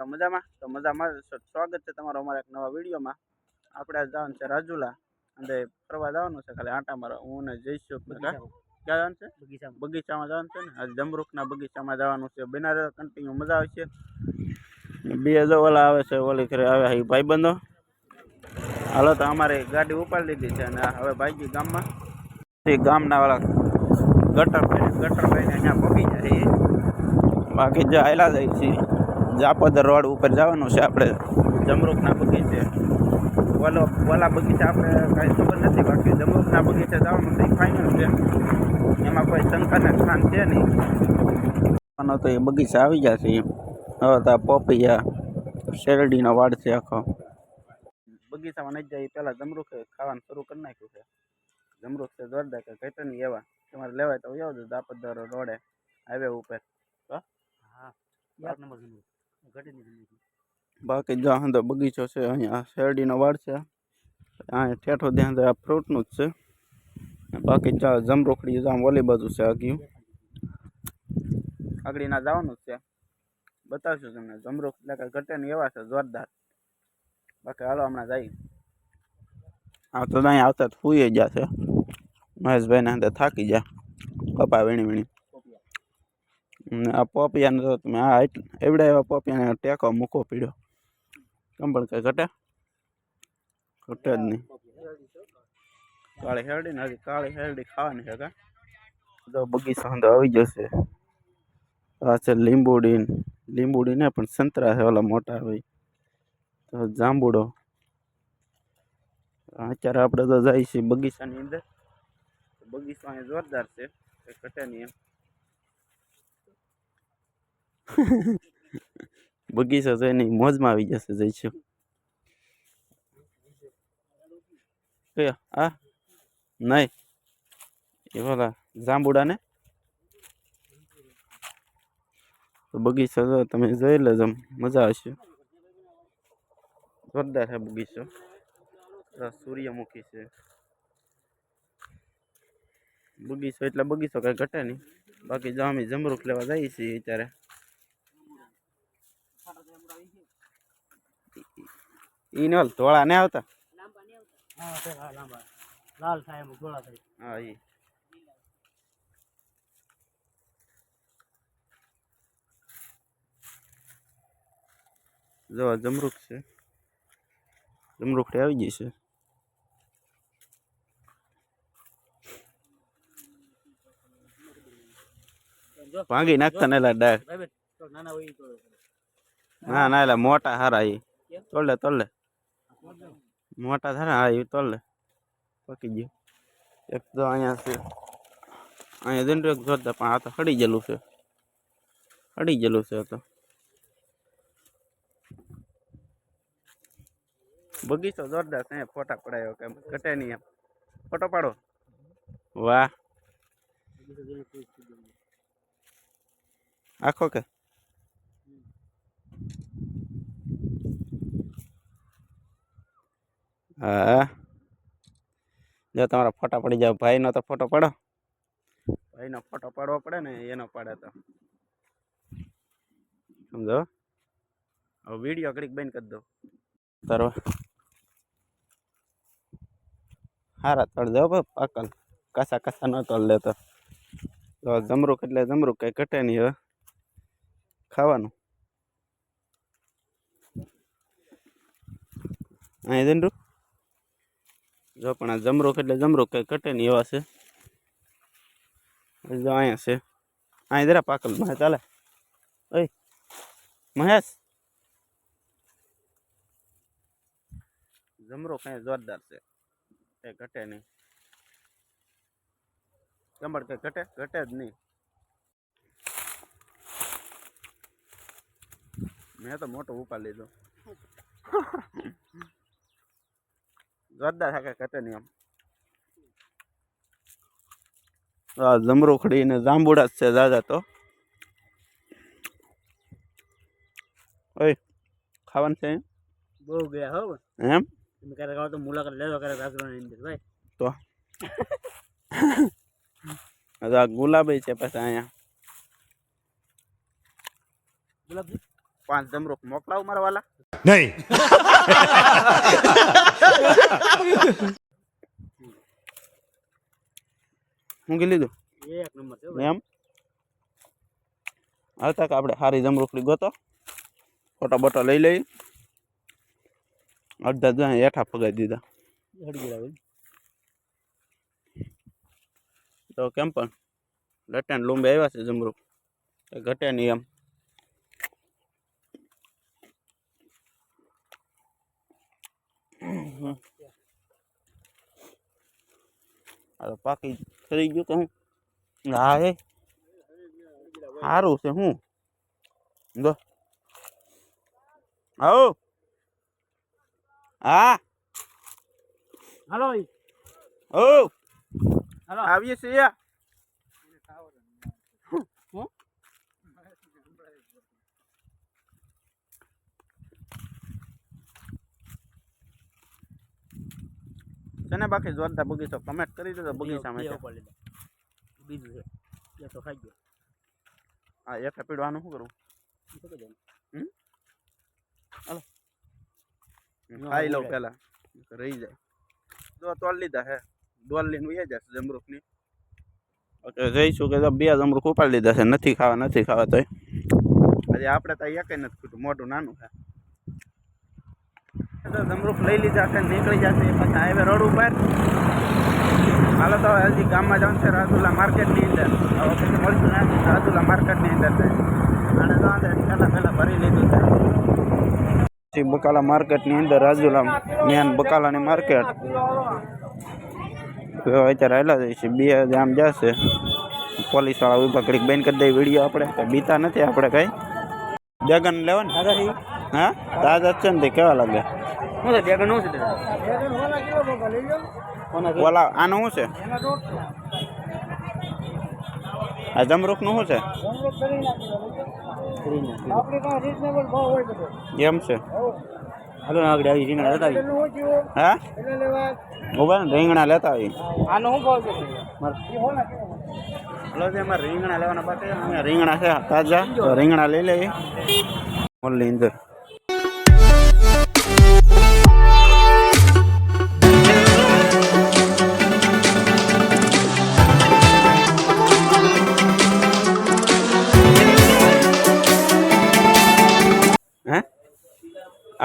તો મજામાં? તો મજામાં સ્વાગત છે તમારો અમારા એક નવા વિડીયોમાં. આપણે આજ જવાનું છે રાજુલા. અને ફરવા જવાનું છે ખાલી આંટા મારવા. હું ને જઈશું ક્યાં જવાનું છે? બગીચામાં. બગીચામાં જવાનું છે ને? આજે જમરૂખના બગીચામાં જવાનું છે. બિના કન્ટિન્યુ મજા આવશે બે જો ઓલા આવે છે. ઓલી ઘરે આવ્યા છે ભાઈબંધો. હાલો તો અમારે ગાડી ઉપાડી લીધી છે અને હવે ભાઈજી ગામમાં. ગામના વાળા ગટર ગટર ભાઈને અહીંયા પગી જાય બાકી જે આયલા જાય છે. જાપોદર રોડ ઉપર જવાનું છે આપણે. જમરૂખના બગીચે. ઓલો ઓલા બગીચા આપણે કાંઈ ખબર નથી બાકી જમરૂખના બગીચે જવાનું તો ફાઇનલ છે. એમાં કોઈ શંકર સ્થાન ખાન છે નહીં. આનો તો એ બગીચા આવી ગયા છે હવે તો પોપૈયા શેરડીનો વાડ છે આખો. બગીચામાં નહીં જાય પહેલાં જમરૂખે ખાવાનું શરૂ કરી નાખ્યું છે. જમરૂખ છે જોરદાર કે ઘટે નહીં એવા. તમારે લેવાય તો આવો દાપદર રોડે હાઈવે ઉપર. હા? નંબર બાકી જ્યાં તો બગીચો છે, અહીંયા શેરડીનો વાડ છે. અહીંયા ઠેઠો ત્યાં આ ફ્રૂટનું જ છે. બાકી જ્યાં જમરોખડી જામ ઓલી બાજુ છે આગળ આગળીના જવાનું જ છે. બતાવશું તમને, જમરોખ એટલે કે ઘટે નહીં એવા છે, જોરદાર. બાકી હાલો હમણાં જઈએ. હા તો અહીંયા આવતા જ ફૂઈ ગયા છે. મહેશભાઈને અંદર થાકી ગયા. કપા વીણી વીણી. આ પોપિયાને તો તમે આ એવડા એવા પોપિયાને ટેકો મૂકો પીડ્યો કેમ પણ કઈ ઘટે? ઘટે જ નહીં. કાળી હેરડી ને હજી કાળી હેરડી ખાવાની છે કા? જો બગીચા અંદર આવી જશે આ છે લીંબુડી લીંબુડી ને પણ સંતરા છે ઓલા મોટા હોય તો જાંબુડો. અત્યારે આપણે તો જાય છીએ બગીચાની અંદર. બગીચો અહીંયા જોરદાર છે. કઈ ઘટે નહીં એમ. બગીચો છે એની મોજમાં આવી જશે જઈશું. કયો આ, નહીં. એ ભલા જાંબુડા ને? તો બગીચો જો તમે જોઈ લેજો, મજા આવશે. જોરદાર છે બગીચો સૂર્યમુખી છે. બગીચો એટલે બગીચો કઈ ઘટે નહીં. બાકી જો અમે જમરૂખ લેવા જઈએ છીએ અત્યારે. ઈ ને ઓલ ધોળા ને આવતા લાંબા નહીં આવતા હા તો હા લાંબા લાલ થાય એમ ગોળા થાય હા ઈ જો આ જમરૂખ છે જમરૂખ આવી ગઈ છે જો ભાંગી નાખતા ને એલા ડાયર ભાઈ બેન તો નાના હોય ઈ તોડો ના ના એલા મોટા હારા ઈ તોડ લે તોડ લે મોટા થારા હા એ તોડ લે પકી ગયું એક તો અહીંયા છે અહીંયા દંડ એક જોરદાર પણ આ તો હડી ગયેલું છે હડી ગયેલું છે આ તો બગીચો જોરદાર છે અહીંયા ફોટા પડાયો કે ઘટે નહીં એમ ફોટો પાડો વાહ બીજું જોઈને કોઈ જ કીધું નહીં. આખો કે હા. જો તમારા ફોટા પડી જાવ, ભાઈનો તો ફોટો પાડો. ભાઈનો ફોટો પાડવો પડે ને, એનો પાડે તો. સમજો? હવે વીડિયો ઘડીક બંધ કરી દો. તારો. હારા તળ દો પાકલ. કાસા કાસા ન તળ લેતો તો. જમરૂક એટલે જમરૂક કંઈ ઘટે નહીં હવે. ખાવાનું. અહીં જનરું જો પણ આ જમરૂક એટલે જમરૂક કઈ ઘટે નહીં એવા છે જો અહીંયા છે અહીં જરા પાકલ મહે ચાલે ઓય મહેશ જમરૂક અહીંયા જોરદાર છે કઈ ઘટે નહીં કમળ કઈ ઘટે ઘટે જ નહીં મેં તો મોટો ઉપાડ લીધો જોરદાર હાકે ઘટે નહીં આમ આ જમરૂખડી ને જાંબુડા જ છે દાદા તો ઓય ખાવાનું છે બહુ ગયા હો એમ તમે ક્યારેક આવો તો મુલાકાત લેજો ક્યારેક રાજગરાની અંદર ભાઈ તો હવે આ ગુલાબી છે પછી અહીંયા ગુલાબ પાંચ જમરૂખ મોકલાવ મારા વાલા? નહીં. હું કી લીધું? એક નંબર છે એમ? આવતા કે આપણે સારી જમરૂખડી ગોતો. ફોટા બોટા લઈ લઈ. અડધા જ્યાં હેઠા ફગાઈ દીધા. હોય તો કેમ પણ? લટેન લુંબે આવ્યા છે જમરૂખ એ ઘટે નહીં એમ. તો પાકી થઈ ગયું કે હું? હા હે. સારું છે હું? જો આવો હા. હાલો. ઓ હાલો. આવીએ છીએ. છે ને બાકી જોરદાર બગીચો. કમેન્ટ કરી દેજો બગીચામાં બીજું છે. એ તો ખાઈ ગયો. હા એક પીડવાનું શું કરવું હાલો. ખાઈ લઉં પેલા. રહી જાય. જો તોલ લીધા હે. ડોલ લઈને વહી જશે જમરૂખની ઓકે જઈશું કે બે જમરૂખ ઉપાડી લીધા છે. નથી ખાવા નથી ખાવા તોય. હજી આપણે તો એક નથી ખૂટું મોટું નાનું છે. તો જમરૂખ લઈ લીધા છે નીકળી જશે પછી હાઈવે રોડ ઉપર હાલો તો હવે હજી ગામમાં જવાનું છે રાજુલા માર્કેટની અંદર હવે પછી મળશું ને રાજુલા માર્કેટની અંદર છે અને તો અંદર પહેલાં પહેલાં ભરી લીધું છે પછી બકાલા માર્કેટની અંદર રાજુલા મેન બકાલાની માર્કેટ તો અત્યારે આવેલા જાય છે બે આમ જશે પોલીસવાળા વિભાગ ઘડીક બેન કરી દઈ વિડીયો આપણે કંઈ બીતા નથી આપણે કઈ જગન લેવા ને દાદા ઈ. હા તાજા જ છે ને તે કેવા લાગે શું છે બેગન શું છે દાદા? કોના છે? ઓલા આનું શું છે? આ જમરૂખનું શું છે? એમ છે? હાલો આગળ આવી રીંગણા લેતા આવી. હા? ઊભા ને રીંગણા લેતા આવી. આનો શું ભાવ છે? રીંગણા લેવાના બાકી રીંગણા છે તાજા. રીંગણા લઈ લઈએ. મોલની અંદર.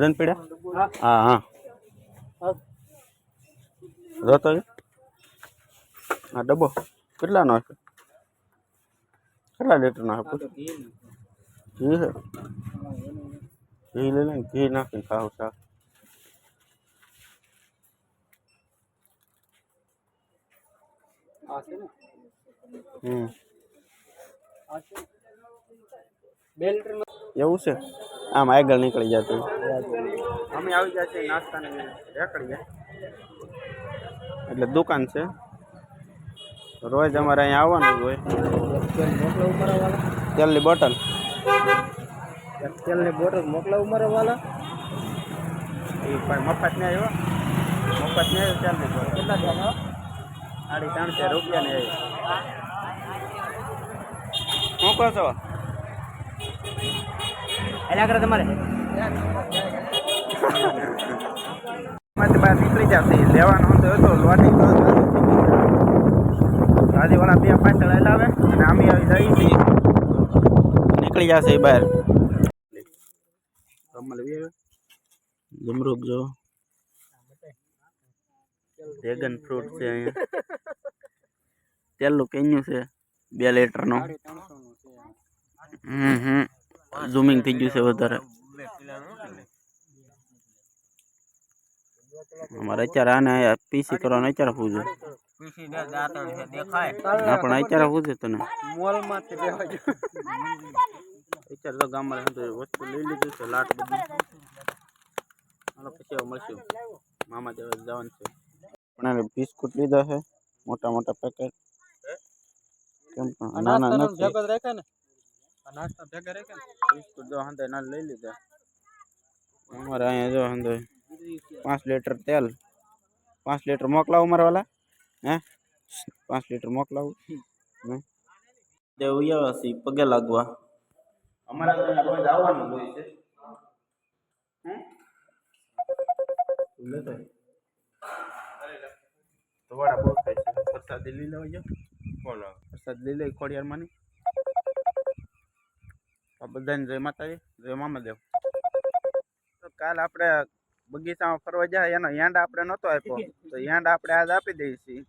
રન પીડા હા. હા. જોતો છે? આ ડબ્બો કેટલાનો હશે? કેટલા લીટરનો હશે. ઘી છે. ઘી લઈ લે ને ઘી નાખીને ખાવ શાક એવું છે? આમ આગળ નીકળી જતી. અમે આવી જાય છે નાસ્તાની રેકડી જાય. એટલે દુકાન છે. રોજ અમારે અહીંયા આવવાનું જ હોય. તેલની બોટલ. તેલની બોટલ મોકલાવું મારા વાલા? એ પણ મફત ને આવ્યો મફત ને આવ્યો તેલની બોટલ. કેટલા થયા સાડી ત્રણસો રૂપિયા ને આવ્યો શું કહો છો? એટલે આગળ તમારે માંથી બહાર નીકળી જશે લેવાનો હતો હતો લોટી ગાડીવાળા બે પાછળ હલાવે અને અમે આવી જઈએ છીએ નીકળી જશે એ બહાર કમલ વી આવ્યો જમરૂક જો ડ્રેગન ફ્રૂટ છે અહીંયા તેલનું કેન્યું છે બે લીટરનું હમ હમ ઝૂમિંગ થઈ ગયું છે વધારે અમારે અત્યારે આને પીસી કરવાનું અત્યારે પૂછે હા પણ અત્યારે પૂછે તને મોલમાં તે લેવા જો અત્યારે તો ગામમાં હંધો વસ્તુ લઈ લીધું છે લાટ બધી હાલો પછી હવે મળશું મામા દેવા જવાનું છે પણ એને બિસ્કુટ લીધા છે મોટા મોટા પેકેટ કેમ પણ નાના નથી ભેગો રાખે ને આ નાસ્તા ભેગા રાખે ને બિસ્કુટ જો હંધે ના લઈ લીધા અમારે અહીંયા જો હંધે પાંચ લીટર તેલ પાંચ લીટર મોકલાવું મારા વાલા હે પાંચ લીટર મોકલાવું હે દેવ આવ્યા છે પગે લાગવા અમારે તો અહીંયા રોજ આવવાનું હોય છે હમ? લેતો આય. ધોવાડા બહુ થાય છે પ્રસાદી લઈ લેવા જો કોણ પ્રસાદ લઈ લે ખોડિયાર ની આ બધાને જય માતાજી, જય મામાદેવ. તો કાલ આપણે બગીચામાં ફરવા જાય, એનો યાંડ આપણે નહોતો આપ્યો. તો યાંડ આપણે આજ આપી દઈએ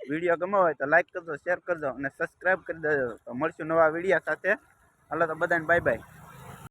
વીડિયો ગમો હોય તો લાઈક કરજો શેર કરજો અને સબસ્ક્રાઈબ કરી દેજો. તો મળશું નવા વિડીયા સાથે. હાલો તો બધાને બાય બાય